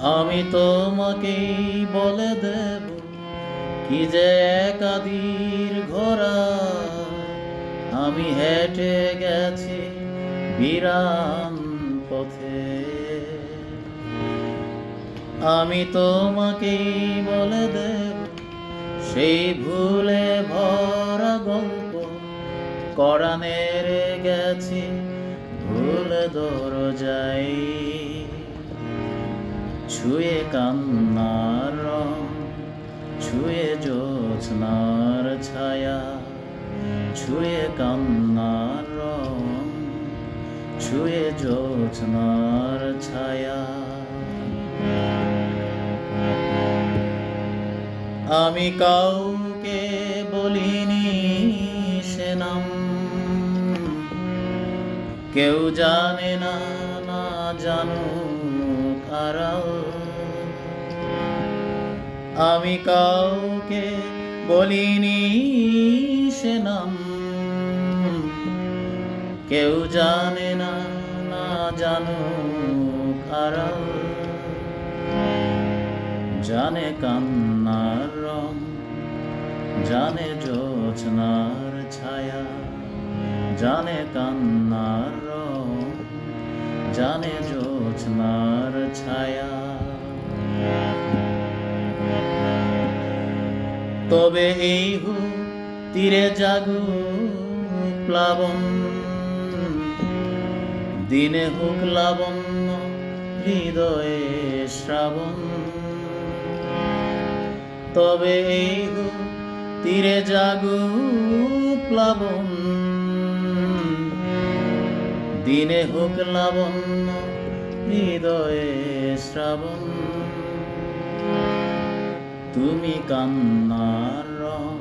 আমি তোমাকেই বলে দেব কি যে একাদির ঘোরা আমি হেঁটে গেছি বিরান পথে। আমি তোমাকেই বলে দেব সেই ভুলে ভরা গল্প। করানের গেছি, ভুল দরজাই ছুঁয়ে কান্নার রং, ছুঁয়ে জ্যোৎস্নার ছায়া, ছুঁয়ে কান্নার রং, ছুঁয়ে জ্যোৎস্নার ছায়া। আমি কাউকে বলিনি সে নাম কেউ জানে না না জানুক আড়াল আমি কাউকে বলিনি সে নাম। কেউ জানে না না জানুক আড়াল জানে কান্নার রং, জানে জোছনার ছায়া, জানে কান্নার রং, জানে জোছনার ছায়া। তবে এই হু তীরে জাগু প্লাবন। দিনে হোক লাবণ্য হৃদয়ে শ্রাবণ। তবে এই হু তীরে জাগু প্লাবন। দিনে হোক লাবণ্য হৃদয়ে শ্রাবণ। তুমি কান্নার রং,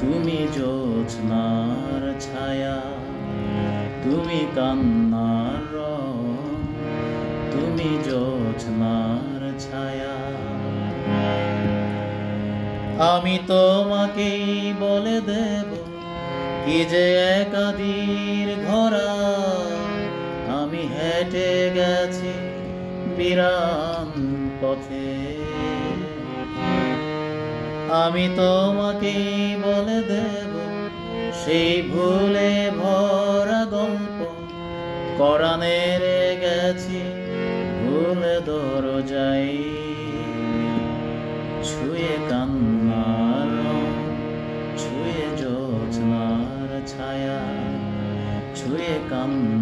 তুমি জ্যোৎস্নার ছায়া, তুমি কান্নার রং, তুমি জ্যোৎস্নার ছায়া। আমি তোমাকেই বলে দেব, কি যে একাদির ঘোরা হেঁটে গেছি বিরান পথে। আমি তোমাকে বলে দেব, সেই ভুলে ভরা গল্প। করানের গেছি ভুলে দরজাই ছুঁয়ে কান্নার ছুঁয়ে জ্যোৎস্নার ছায়া, ছুঁয়ে কান্নার